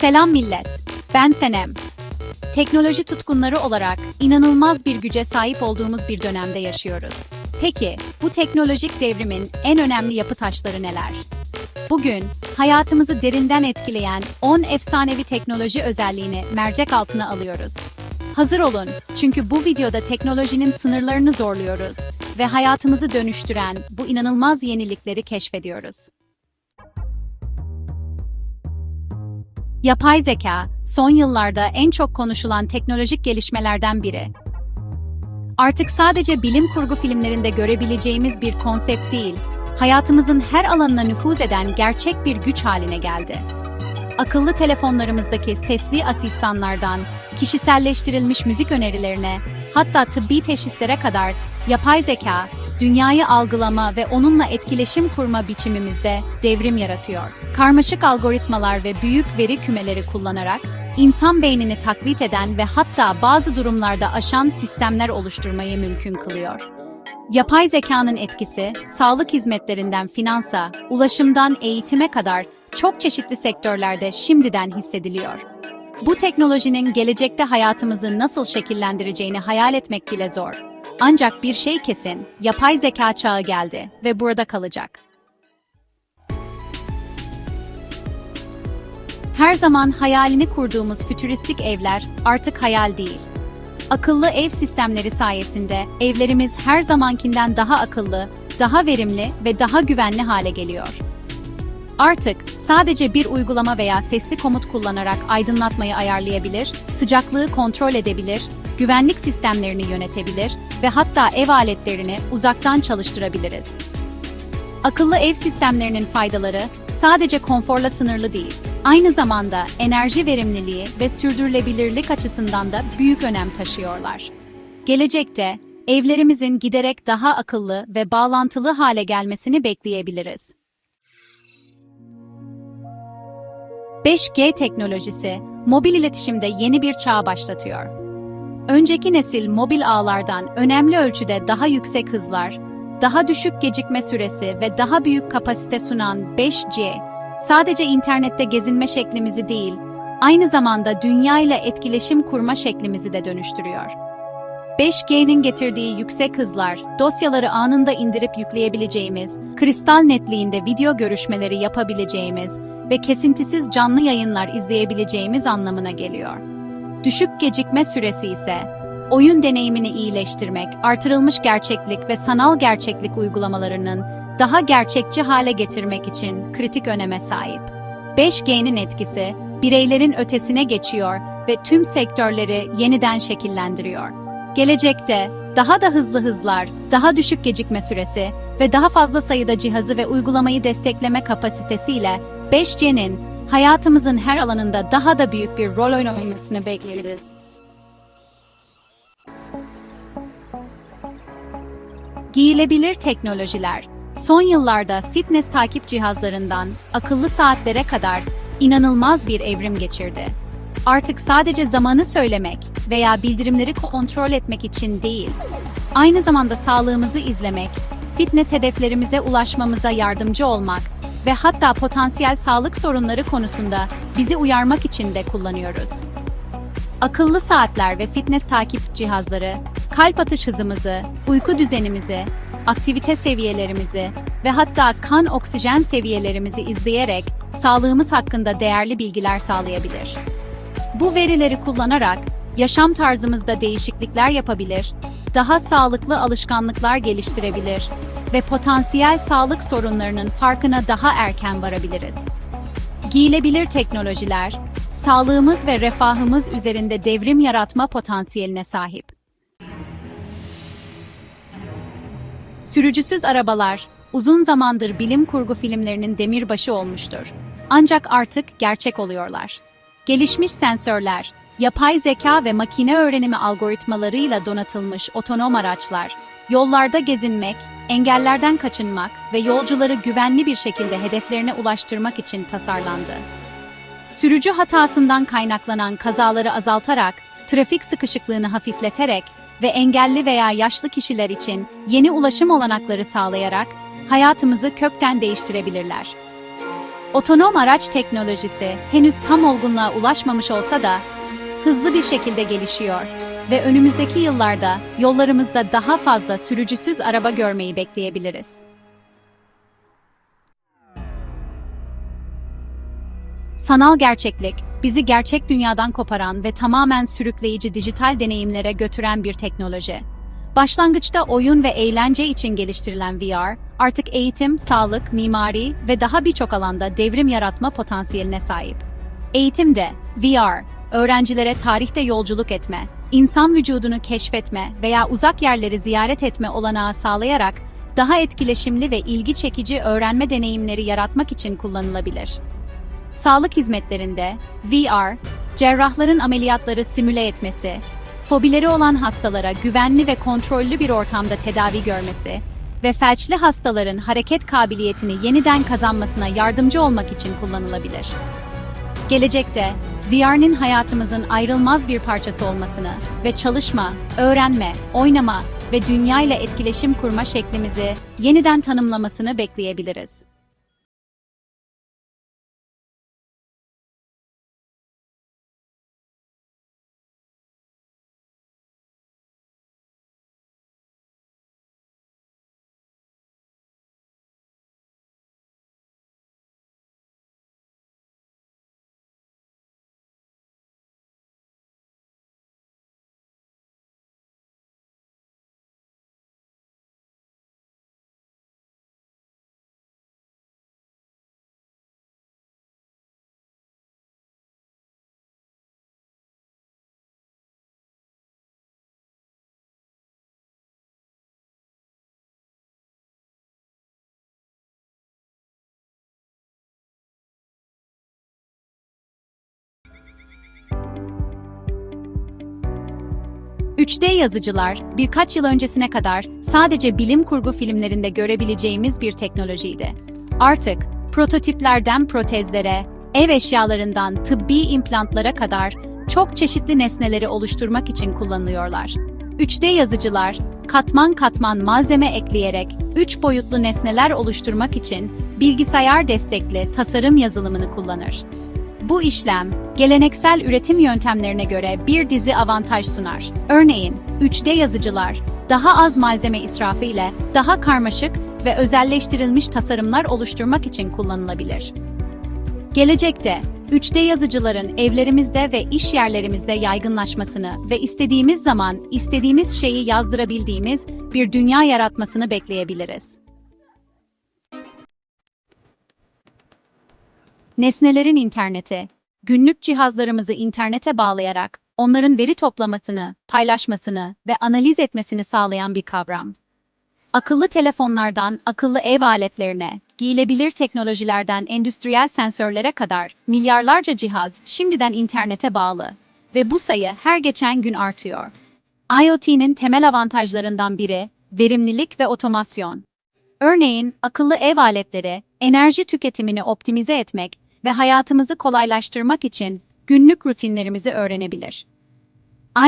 Selam millet, ben Senem. Teknoloji tutkunları olarak inanılmaz bir güce sahip olduğumuz bir dönemde yaşıyoruz. Peki, bu teknolojik devrimin en önemli yapı taşları neler? Bugün hayatımızı derinden etkileyen 10 efsanevi teknoloji özelliğini mercek altına alıyoruz. Hazır olun çünkü bu videoda teknolojinin sınırlarını zorluyoruz ve hayatımızı dönüştüren bu inanılmaz yenilikleri keşfediyoruz. Yapay zeka, son yıllarda en çok konuşulan teknolojik gelişmelerden biri. Artık sadece bilim kurgu filmlerinde görebileceğimiz bir konsept değil, hayatımızın her alanına nüfuz eden gerçek bir güç haline geldi. Akıllı telefonlarımızdaki sesli asistanlardan, kişiselleştirilmiş müzik önerilerine, hatta tıbbi teşhislere kadar yapay zeka, dünyayı algılama ve onunla etkileşim kurma biçimimizde devrim yaratıyor. Karmaşık algoritmalar ve büyük veri kümeleri kullanarak insan beynini taklit eden ve hatta bazı durumlarda aşan sistemler oluşturmayı mümkün kılıyor. Yapay zekanın etkisi, sağlık hizmetlerinden finansa, ulaşımdan eğitime kadar çok çeşitli sektörlerde şimdiden hissediliyor. Bu teknolojinin gelecekte hayatımızı nasıl şekillendireceğini hayal etmek bile zor. Ancak bir şey kesin, yapay zeka çağı geldi ve burada kalacak. Her zaman hayalini kurduğumuz fütüristik evler artık hayal değil. Akıllı ev sistemleri sayesinde evlerimiz her zamankinden daha akıllı, daha verimli ve daha güvenli hale geliyor. Artık sadece bir uygulama veya sesli komut kullanarak aydınlatmayı ayarlayabilir, sıcaklığı kontrol edebilir, güvenlik sistemlerini yönetebilir ve hatta ev aletlerini uzaktan çalıştırabiliriz. Akıllı ev sistemlerinin faydaları sadece konforla sınırlı değil, aynı zamanda enerji verimliliği ve sürdürülebilirlik açısından da büyük önem taşıyorlar. Gelecekte evlerimizin giderek daha akıllı ve bağlantılı hale gelmesini bekleyebiliriz. 5G teknolojisi mobil iletişimde yeni bir çağ başlatıyor. Önceki nesil mobil ağlardan önemli ölçüde daha yüksek hızlar, daha düşük gecikme süresi ve daha büyük kapasite sunan 5G, sadece internette gezinme şeklimizi değil, aynı zamanda dünya ile etkileşim kurma şeklimizi de dönüştürüyor. 5G'nin getirdiği yüksek hızlar, dosyaları anında indirip yükleyebileceğimiz, kristal netliğinde video görüşmeleri yapabileceğimiz ve kesintisiz canlı yayınlar izleyebileceğimiz anlamına geliyor. Düşük gecikme süresi ise oyun deneyimini iyileştirmek, artırılmış gerçeklik ve sanal gerçeklik uygulamalarının daha gerçekçi hale getirmek için kritik öneme sahip. 5G'nin etkisi bireylerin ötesine geçiyor ve tüm sektörleri yeniden şekillendiriyor. Gelecekte daha da hızlı hızlar, daha düşük gecikme süresi ve daha fazla sayıda cihazı ve uygulamayı destekleme kapasitesiyle 5G'nin hayatımızın her alanında daha da büyük bir rol oynamasını bekleriz. Giyilebilir teknolojiler, son yıllarda fitness takip cihazlarından akıllı saatlere kadar inanılmaz bir evrim geçirdi. Artık sadece zamanı söylemek veya bildirimleri kontrol etmek için değil, aynı zamanda sağlığımızı izlemek, fitness hedeflerimize ulaşmamıza yardımcı olmak ve hatta potansiyel sağlık sorunları konusunda bizi uyarmak için de kullanıyoruz. Akıllı saatler ve fitness takip cihazları, kalp atış hızımızı, uyku düzenimizi, aktivite seviyelerimizi ve hatta kan oksijen seviyelerimizi izleyerek sağlığımız hakkında değerli bilgiler sağlayabilir. Bu verileri kullanarak yaşam tarzımızda değişiklikler yapabilir, daha sağlıklı alışkanlıklar geliştirebilir ve potansiyel sağlık sorunlarının farkına daha erken varabiliriz. Giyilebilir teknolojiler, sağlığımız ve refahımız üzerinde devrim yaratma potansiyeline sahip. Sürücüsüz arabalar, uzun zamandır bilim kurgu filmlerinin demirbaşı olmuştur. Ancak artık gerçek oluyorlar. Gelişmiş sensörler, yapay zeka ve makine öğrenimi algoritmalarıyla donatılmış otonom araçlar, yollarda gezinmek, engellerden kaçınmak ve yolcuları güvenli bir şekilde hedeflerine ulaştırmak için tasarlandı. Sürücü hatasından kaynaklanan kazaları azaltarak, trafik sıkışıklığını hafifleterek ve engelli veya yaşlı kişiler için yeni ulaşım olanakları sağlayarak hayatımızı kökten değiştirebilirler. Otonom araç teknolojisi henüz tam olgunluğa ulaşmamış olsa da hızlı bir şekilde gelişiyor ve önümüzdeki yıllarda yollarımızda daha fazla sürücüsüz araba görmeyi bekleyebiliriz. Sanal gerçeklik, bizi gerçek dünyadan koparan ve tamamen sürükleyici dijital deneyimlere götüren bir teknoloji. Başlangıçta oyun ve eğlence için geliştirilen VR, artık eğitim, sağlık, mimari ve daha birçok alanda devrim yaratma potansiyeline sahip. Eğitimde, VR, öğrencilere tarihte yolculuk etme, insan vücudunu keşfetme veya uzak yerleri ziyaret etme olanağı sağlayarak daha etkileşimli ve ilgi çekici öğrenme deneyimleri yaratmak için kullanılabilir. Sağlık hizmetlerinde VR, cerrahların ameliyatları simüle etmesi, fobileri olan hastalara güvenli ve kontrollü bir ortamda tedavi görmesi ve felçli hastaların hareket kabiliyetini yeniden kazanmasına yardımcı olmak için kullanılabilir. Gelecekte, VR'nin hayatımızın ayrılmaz bir parçası olmasını ve çalışma, öğrenme, oynama ve dünya ile etkileşim kurma şeklimizi yeniden tanımlamasını bekleyebiliriz. ...3D yazıcılar, birkaç yıl öncesine kadar sadece bilim kurgu filmlerinde görebileceğimiz bir teknolojiydi. Artık prototiplerden protezlere, ev eşyalarından tıbbi implantlara kadar çok çeşitli nesneleri oluşturmak için kullanılıyorlar. 3D yazıcılar, katman katman malzeme ekleyerek 3 boyutlu nesneler oluşturmak için bilgisayar destekli tasarım yazılımını kullanır. Bu işlem, geleneksel üretim yöntemlerine göre bir dizi avantaj sunar. Örneğin, 3D yazıcılar, daha az malzeme israfı ile daha karmaşık ve özelleştirilmiş tasarımlar oluşturmak için kullanılabilir. Gelecekte, 3D yazıcıların evlerimizde ve iş yerlerimizde yaygınlaşmasını ve istediğimiz zaman istediğimiz şeyi yazdırabildiğimiz bir dünya yaratmasını bekleyebiliriz. Nesnelerin interneti, günlük cihazlarımızı internete bağlayarak onların veri toplamasını, paylaşmasını ve analiz etmesini sağlayan bir kavram. Akıllı telefonlardan akıllı ev aletlerine, giyilebilir teknolojilerden endüstriyel sensörlere kadar milyarlarca cihaz şimdiden internete bağlı ve bu sayı her geçen gün artıyor. IoT'nin temel avantajlarından biri verimlilik ve otomasyon. Örneğin akıllı ev aletleri enerji tüketimini optimize etmek ve hayatımızı kolaylaştırmak için günlük rutinlerimizi öğrenebilir.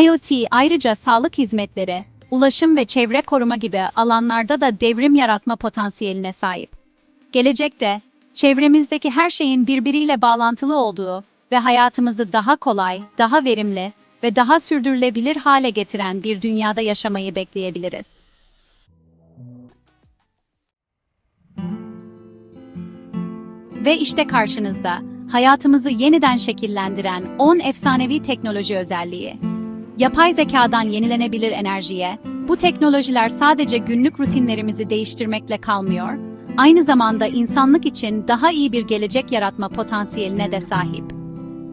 IoT ayrıca sağlık hizmetleri, ulaşım ve çevre koruma gibi alanlarda da devrim yaratma potansiyeline sahip. Gelecekte, çevremizdeki her şeyin birbiriyle bağlantılı olduğu ve hayatımızı daha kolay, daha verimli ve daha sürdürülebilir hale getiren bir dünyada yaşamayı bekleyebiliriz. Ve işte karşınızda, hayatımızı yeniden şekillendiren 10 efsanevi teknoloji özelliği. Yapay zekadan yenilenebilir enerjiye, bu teknolojiler sadece günlük rutinlerimizi değiştirmekle kalmıyor, aynı zamanda insanlık için daha iyi bir gelecek yaratma potansiyeline de sahip.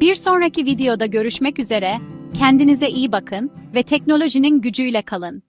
Bir sonraki videoda görüşmek üzere, kendinize iyi bakın ve teknolojinin gücüyle kalın.